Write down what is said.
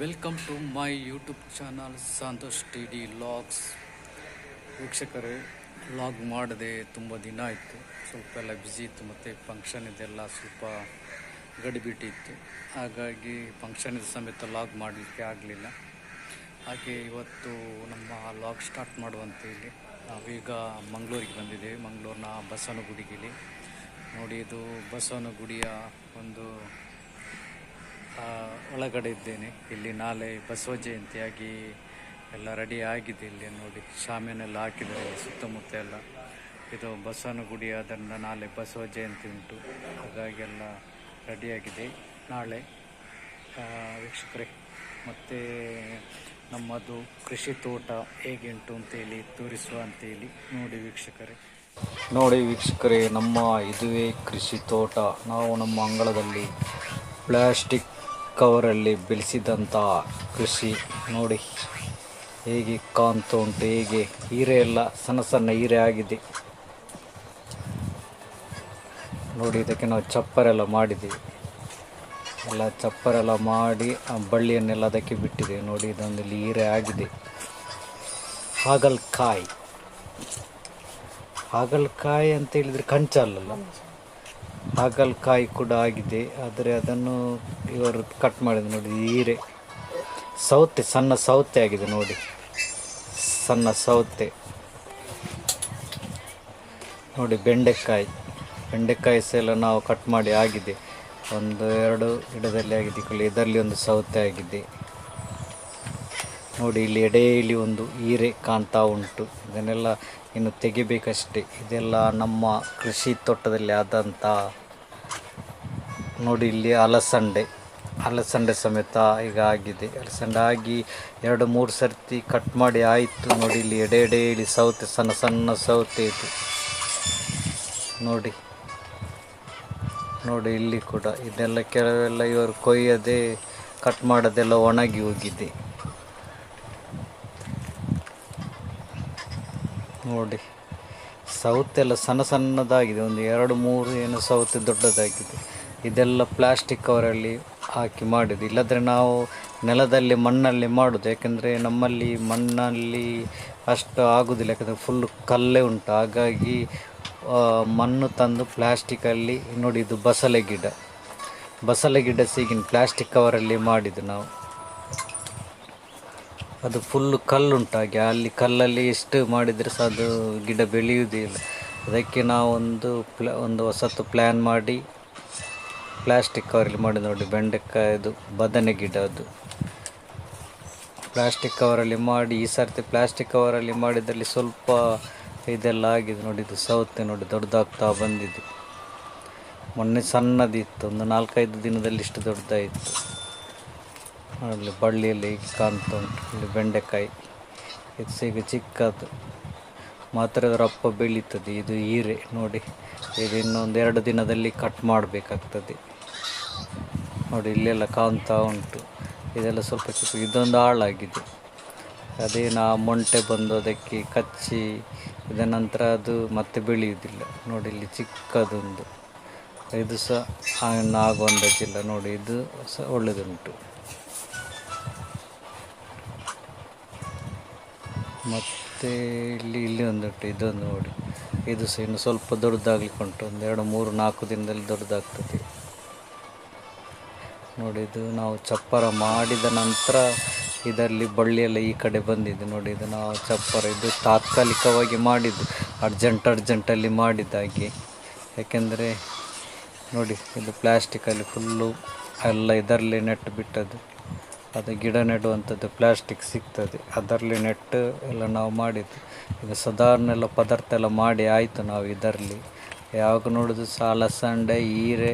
Welcome to my YouTube channel Santhosh T D logs ವೀಕ್ಷಕರೇ log ಮಾಡದೆ ತುಂಬ ದಿನ ಆಯಿತು. ಸ್ವಲ್ಪ ಎಲ್ಲ ಬ್ಯುಸಿ ಇತ್ತು, ಮತ್ತು ಫಂಕ್ಷನ್ ಇದೆಲ್ಲ ಸ್ವಲ್ಪ ಗಡಿಬಿಟ್ಟಿತ್ತು. ಹಾಗಾಗಿ ಫಂಕ್ಷನ್ ಸಮೇತ ಲಾಗ್ ಮಾಡಲಿಕ್ಕೆ ಆಗಲಿಲ್ಲ. ಹಾಗೆ ಇವತ್ತು ನಮ್ಮ ಲಾಗ್ ಸ್ಟಾರ್ಟ್ ಮಾಡುವಂತೇಳಿ ನಾವೀಗ ಮಂಗಳೂರಿಗೆ ಬಂದಿದ್ದೇವೆ. ಮಂಗಳೂರಿನ ಬಸವನಗುಡಿಗೆ ನೋಡಿ, ಇದು ಬಸವನಗುಡಿಯ ಒಂದು ಒಳಗಡೆ ಇದ್ದೇನೆ. ಇಲ್ಲಿ ನಾಳೆ ಬಸವ ಜಯಂತಿಯಾಗಿ ಎಲ್ಲ ರೆಡಿ ಆಗಿದೆ ಇಲ್ಲಿ ನೋಡಿ. ಶಾಮಿಯನ್ನೆಲ್ಲ ಹಾಕಿದ್ದಾರೆ ಸುತ್ತಮುತ್ತ ಎಲ್ಲ. ಇದು ಬಸವನ ಗುಡಿ ಅದರಿಂದ ನಾಳೆ ಬಸವ ಜಯಂತಿ ಉಂಟು. ಹಾಗಾಗಿ ಎಲ್ಲ ರೆಡಿಯಾಗಿದೆ ನಾಳೆ ವೀಕ್ಷಕರೇ, ಮತ್ತು ನಮ್ಮದು ಕೃಷಿ ತೋಟ ಹೇಗೆ ಉಂಟು ಅಂತೇಳಿ ತೋರಿಸುವ ಅಂತೇಳಿ ನೋಡಿ ವೀಕ್ಷಕರೇ. ನೋಡಿ ವೀಕ್ಷಕರೇ, ನಮ್ಮ ಇದುವೇ ಕೃಷಿ ತೋಟ. ನಾವು ನಮ್ಮ ಅಂಗಳದಲ್ಲಿ ಪ್ಲಾಸ್ಟಿಕ್ ಕವರಲ್ಲಿ ಬೆಳೆಸಿದಂಥ ಕೃಷಿ ನೋಡಿ. ಹೇಗೆ ಕಾಂತು ಉಂಟು ಹೇಗೆ ಹೀರೆ ಎಲ್ಲ ಸಣ್ಣ ಸಣ್ಣ ಹೀರೆ ಆಗಿದೆ. ನೋಡಿ, ಇದಕ್ಕೆ ನಾವು ಚಪ್ಪರೆಲ್ಲ ಮಾಡಿದ್ದೀವಿ ಎಲ್ಲ ಚಪ್ಪರೆಲ್ಲ ಮಾಡಿ ಆ ಬಳ್ಳಿಯನ್ನೆಲ್ಲ ಅದಕ್ಕೆ ಬಿಟ್ಟಿದೆ ನೋಡಿ, ಇದೊಂದು ಹೀರೆ ಆಗಿದೆ. ಹಾಗಲ್ಕಾಯಿ. ಹಾಗಲ್ಕಾಯಿ ಅಂತ ಹೇಳಿದರೆ ಕಂಚಲ್ಲ ಹಾಗಲ್ಕಾಯಿ ಕೂಡ ಆಗಿದೆ, ಆದರೆ ಅದನ್ನು ಇವರು ಕಟ್ ಮಾಡಿದ್ರು ನೋಡಿ ಹೀರೆ. ಸೌತೆ, ಸಣ್ಣ ಸೌತೆ ಆಗಿದೆ ನೋಡಿ. ಸಣ್ಣ ಸೌತೆ. ನೋಡಿ ಬೆಂಡೆಕಾಯಿ. ಬೆಂಡೆಕಾಯಿ ಸಹ ನಾವು ಕಟ್ ಮಾಡಿ ಆಗಿದೆ. ಒಂದು ಎರಡು ಗಿಡದಲ್ಲಿ ಆಗಿದೆ ಇದರಲ್ಲಿ ಒಂದು ಸೌತೆ ಆಗಿದೆ. ನೋಡಿ, ಇಲ್ಲಿ ಎಡೆಯಲ್ಲಿ ಒಂದು ಹೀರೆ ಕಾಣ್ತಾ ಉಂಟು. ಇದನ್ನೆಲ್ಲ ಇನ್ನು ತೆಗಿಬೇಕಷ್ಟೇ. ಇದೆಲ್ಲ ನಮ್ಮ ಕೃಷಿ ತೋಟದಲ್ಲಿ ಆದಂಥ ನೋಡಿ, ಇಲ್ಲಿ ಅಲಸಂಡೆ. ಅಲಸಂಡೆ ಸಮೇತ ಈಗ ಆಗಿದೆ. ಅಲಸಂಡೆ ಆಗಿ ಎರಡು, ಮೂರು ಸರ್ತಿ ಕಟ್ ಮಾಡಿ ಆಯಿತು. ನೋಡಿ, ಇಲ್ಲಿ ಎಡೆ ಎಡೆ ಇಳಿ ಸೌತೆ, ಸಣ್ಣ ಸಣ್ಣ ಸೌತೆ ಇದು. ನೋಡಿ. ನೋಡಿ, ಇಲ್ಲಿ ಕೂಡ ಇದೆಲ್ಲ ಕೆಲವೆಲ್ಲ ಇವರು ಕೊಯ್ಯದೆ ಕಟ್ ಮಾಡೋದೆಲ್ಲ ಒಣಗಿ ಹೋಗಿದೆ. ನೋಡಿ, ಸೌತೆಲ್ಲ ಸಣ್ಣ, ಸಣ್ಣದಾಗಿದೆ. ಒಂದು ಎರಡು, ಮೂರು ಏನು ಸೌತೆ ದೊಡ್ಡದಾಗಿದೆ. ಇದೆಲ್ಲ ಪ್ಲಾಸ್ಟಿಕ್ ಕವರಲ್ಲಿ ಹಾಕಿ ಮಾಡಿದ್ದು ಇಲ್ಲದ್ರೆ ನಾವು ನೆಲದಲ್ಲಿ, ಮಣ್ಣಲ್ಲಿ ಮಾಡೋದು. ಯಾಕೆಂದರೆ ನಮ್ಮಲ್ಲಿ ಮಣ್ಣಲ್ಲಿ ಅಷ್ಟು ಆಗೋದಿಲ್ಲ. ಯಾಕಂದರೆ ಫುಲ್ ಕಲ್ಲೇ ಉಂಟು. ಹಾಗಾಗಿ ಮಣ್ಣು ತಂದು ಪ್ಲಾಸ್ಟಿಕಲ್ಲಿ ನೋಡಿ ಇದು ಬಸಳೆ ಗಿಡ. ಬಸಳೆ ಗಿಡ ಸೀಗಿನ ಪ್ಲಾಸ್ಟಿಕ್ ಕವರಲ್ಲಿ ಮಾಡಿದ್ದು ನಾವು. ಅದು ಫುಲ್ಲು ಕಲ್ಲುಂಟಾಗಿ ಅಲ್ಲಿ ಕಲ್ಲಲ್ಲಿ ಎಷ್ಟು ಮಾಡಿದರೆ ಸಹ ಅದು ಗಿಡ ಬೆಳೆಯುವುದಿಲ್ಲ ಅದಕ್ಕೆ ನಾವೊಂದು ಪ್ಲ ಒಂದು ಹೊಸತು ಪ್ಲ್ಯಾನ್ ಮಾಡಿ ಪ್ಲಾಸ್ಟಿಕ್ ಕವರಲ್ಲಿ ಮಾಡಿ ನೋಡಿ, ಬೆಂಡೆಕಾಯಿದು, ಬದನೆ ಗಿಡ ಅದು ಪ್ಲಾಸ್ಟಿಕ್ ಕವರಲ್ಲಿ ಮಾಡಿ, ಈ ಸರ್ತಿ ಪ್ಲಾಸ್ಟಿಕ್ ಕವರಲ್ಲಿ ಮಾಡಿದಲ್ಲಿ ಸ್ವಲ್ಪ ಇದೆಲ್ಲ ಆಗಿದೆ ನೋಡಿ, ಇದು ಸೌತೆ ನೋಡಿ, ದೊಡ್ಡದಾಗ್ತಾ ಬಂದಿದೆ ಮೊನ್ನೆ ಸಣ್ಣದಿತ್ತು, ಒಂದು ನಾಲ್ಕೈದು ದಿನದಲ್ಲಿ ಇಷ್ಟು ದೊಡ್ಡದಾಯಿತು. ಅಲ್ಲಿ ಬಳ್ಳಿಯಲ್ಲಿ ಕಾಣ್ತಾ ಉಂಟು, ಇಲ್ಲಿ ಬೆಂಡೆಕಾಯಿ. ಇದು ಸೀಗ ಚಿಕ್ಕದು. ಮಾತ್ರ ಅದರ ಅಪ್ಪ ಬೆಳೀತದೆ, ಇದು ಹೀರೆ ನೋಡಿ. ಇದು ಇನ್ನೊಂದು ಎರಡು ದಿನದಲ್ಲಿ ಕಟ್ ಮಾಡಬೇಕಾಗ್ತದೆ. ನೋಡಿ, ಇಲ್ಲೆಲ್ಲ ಕಾಣ್ತಾ ಉಂಟು. ಇದೆಲ್ಲ ಸ್ವಲ್ಪ ಚಿಕ್ಕ ಇದೊಂದು ಹಾಳಾಗಿದೆ. ಅದೇ ನಾ ಮೊಂಟೆ ಬಂದು ಅದಕ್ಕೆ ಕಚ್ಚಿ, ಇದ ನಂತರ ಅದು ಮತ್ತೆ ಬೆಳೆಯುವುದಿಲ್ಲ. ನೋಡಿ, ಇಲ್ಲಿ ಚಿಕ್ಕದೊಂದು. ಇದು ಸಹ ಆಗುವಂಥದ್ದಿಲ್ಲ ನೋಡಿ, ಇದು ಸಹ ಒಳ್ಳೆಯದುಂಟು ಮತ್ತು ಇಲ್ಲಿ ಇಲ್ಲಿ ಒಂದುಂಟು, ಇದೊಂದು ನೋಡಿ. ಇದು ಸಹ ಇನ್ನು ಸ್ವಲ್ಪ ದೊಡ್ಡದಾಗ್ಲಿಕ್ಕೆ ಉಂಟು. ಒಂದು ಎರಡು, ಮೂರು, ನಾಲ್ಕು ದಿನದಲ್ಲಿ ದೊಡ್ಡದಾಗ್ತದೆ. ನೋಡಿ ಇದು ನಾವು ಚಪ್ಪರ ಮಾಡಿದ ನಂತರ ಇದರಲ್ಲಿ ಬಳ್ಳಿಯೆಲ್ಲ ಈ ಕಡೆ ಬಂದಿದೆ ನೋಡಿ ಇದು ನಾವು ಚಪ್ಪರ ಇದು ತಾತ್ಕಾಲಿಕವಾಗಿ ಮಾಡಿದ್ದು ಅರ್ಜೆಂಟ್ ಅರ್ಜೆಂಟಲ್ಲಿ ಮಾಡಿದ್ದಾಗಿ. ಯಾಕೆಂದರೆ ನೋಡಿ, ಇದು ಪ್ಲ್ಯಾಸ್ಟಿಕಲ್ಲಿ ಫುಲ್ಲು ಎಲ್ಲ ಇದರಲ್ಲಿ ನೆಟ್ಟು ಬಿಟ್ಟದ್ದು. ಅದು ಗಿಡ ನೆಡುವಂಥದ್ದು ಪ್ಲ್ಯಾಸ್ಟಿಕ್ ಸಿಗ್ತದೆ, ಅದರಲ್ಲಿ ನೆಟ್ಟು ಎಲ್ಲ ನಾವು ಮಾಡಿದ್ದು. ಈಗ ಸಾಧಾರಣ ಎಲ್ಲ ಪದಾರ್ಥ ಎಲ್ಲ ಮಾಡಿ ಆಯಿತು ನಾವು ಇದರಲ್ಲಿ. ಯಾವಾಗ ನೋಡಿದ್ರು ಸಾಲ, ಸಂಡೆ, ಹೀರೆ.